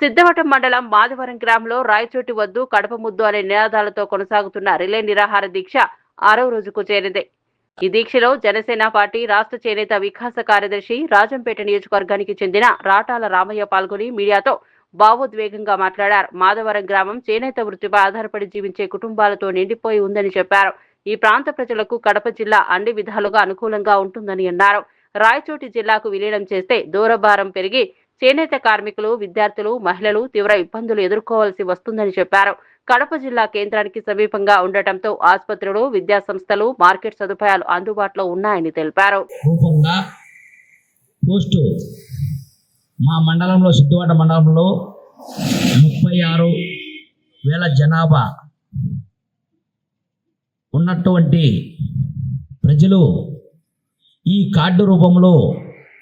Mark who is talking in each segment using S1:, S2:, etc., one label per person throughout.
S1: సిద్ధవటం మండలం మాధవరం గ్రామంలో రాయచోటి వద్దు కడప ముద్దు అనే నినాదాలతో కొనసాగుతున్న రిలే నిరాహార దీక్ష ఆరో రోజుకు చేరింది. ఈ దీక్షలో జనసేన పార్టీ రాష్ట్ర చేనేత వికాస కార్యదర్శి రాజంపేట నియోజకవర్గానికి చెందిన రాటాల రామయ్య పాల్గొని మీడియాతో భావోద్వేగంగా మాట్లాడారు. మాధవరం గ్రామం చేనేత వృత్తిపై ఆధారపడి జీవించే కుటుంబాలతో నిండిపోయి ఉందని చెప్పారు. ఈ ప్రాంత ప్రజలకు కడప జిల్లా అన్ని విధాలుగా అనుకూలంగా ఉంటుందని అన్నారు. రాయచోటి జిల్లాకు విలీనం చేస్తే దూరభారం పెరిగి చేనేత కార్మికులు విద్యార్థులు మహిళలు తీవ్ర ఇబ్బందులు ఎదుర్కోవాల్సి వస్తుందని చెప్పారు. కడప జిల్లా కేంద్రానికి సమీపంగా ఉండటంతో ఆసుపత్రులు విద్యా సంస్థలు మార్కెట్ సదుపాయాలు అందుబాటులో ఉన్నాయని తెలిపారు.
S2: పోస్టు మా మండలంలో సిద్దివాడ మండలంలో ముప్పై ఆరు వేల జనాభా ఉన్నటువంటి ప్రజలు ఈ కార్డు రూపంలో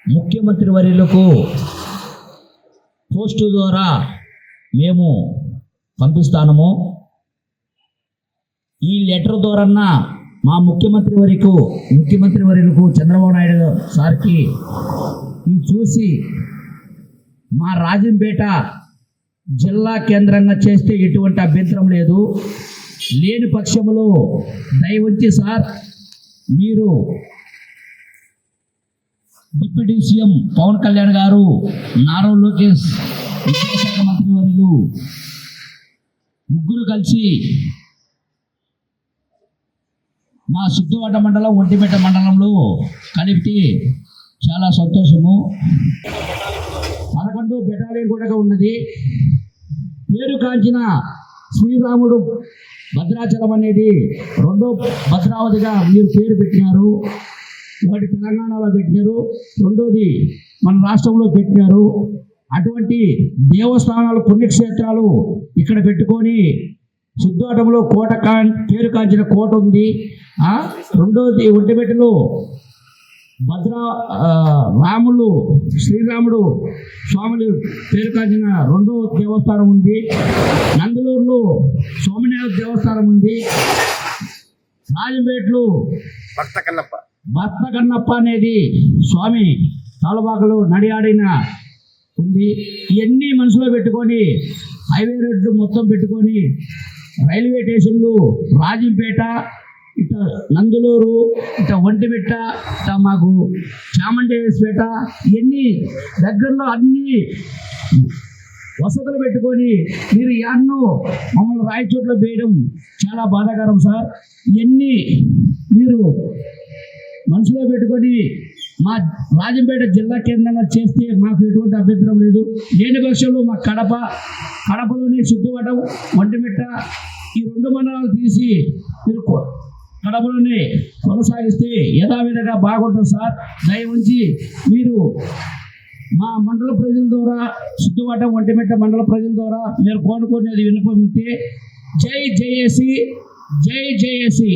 S2: ముఖ్యమంత్రి వర్యులకు పోస్టు ద్వారా మేము పంపిస్తాము ఈ లెటర్ ద్వారా మా ముఖ్యమంత్రి వరకు ముఖ్యమంత్రి వరకు చంద్రబాబు నాయుడు సార్కి ఇది చూసి మా రాజంపేట జిల్లా కేంద్రంగా చేస్తే ఎటువంటి అభ్యంతరం లేదు. లేని పక్షంలో దయవచ్చి సార్ మీరు డిప్యూటీ సీఎం పవన్ కళ్యాణ్ గారు నారా లోకేష్ విద్యాశాఖ మంత్రి వర్యులు ముగ్గురు కలిసి మా సిద్ధువాట మండలం ఒంటిపేట మండలంలో కలిపి చాలా సంతోషము. పదకొండు బెటాలియన్ కూడా ఉన్నది. పేరు కాంచిన శ్రీరాముడు భద్రాచలం అనేది రెండో భద్రావతిగా మీరు పేరు పెట్టినారు. ఒకటి తెలంగాణలో పెట్టినారు. రెండోది మన రాష్ట్రంలో పెట్టినారు. అటువంటి దేవస్థానాలు పుణ్యక్షేత్రాలు ఇక్కడ పెట్టుకొని సిద్ధాటంలో కోట కా పేరు కాంచిన కోట ఉంది. రెండోది ఒంటిపెట్టలు భద్ర రాములు శ్రీరాముడు స్వాములు పేరు కాంచిన రెండో దేవస్థానం ఉంది. నందలూరులో సోమనాథ దేవస్థానం ఉంది. రాజంపేటలో
S3: భక్త కల్లప్ప.
S2: భర్త కన్నప్ప అనేది స్వామి తాళబాకలో నడియాడిన ఉంది. ఇవన్నీ మనసులో పెట్టుకొని హైవే రోడ్లు మొత్తం పెట్టుకొని రైల్వే స్టేషన్లు రాజంపేట ఇట నందులూరు ఇట ఒంటిమిట్ట ఇట మాకు చామండేశ్పేట ఇవన్నీ దగ్గరలో అన్నీ వసతులు పెట్టుకొని మీరు ఎన్నో మమ్మల్ని రాయచోట్ల వేయడం చాలా బాధాకరం సార్. ఇవన్నీ మీరు మనసులో పెట్టుకొని మా రాజంపేట జిల్లా కేంద్రంగా చేస్తే మాకు ఎటువంటి అభ్యంతరం లేదు. లేని పక్షంలో మా కడప కడపలోని సిద్ధువటం ఒంటిమిట్ట ఈ రెండు మండలాలు తీసి మీరు కొ- కడపలోనే కొనసాగిస్తే యథావిధంగా బాగుంటుంది సార్. దయ ఉంచి మీరు మా మండల ప్రజల ద్వారా సిద్ధువటం ఒంటిమిట్ట మండల ప్రజల ద్వారా మీరు కోరుకునేది విన్నపమితే జై జేఏసి జై జేఏసి.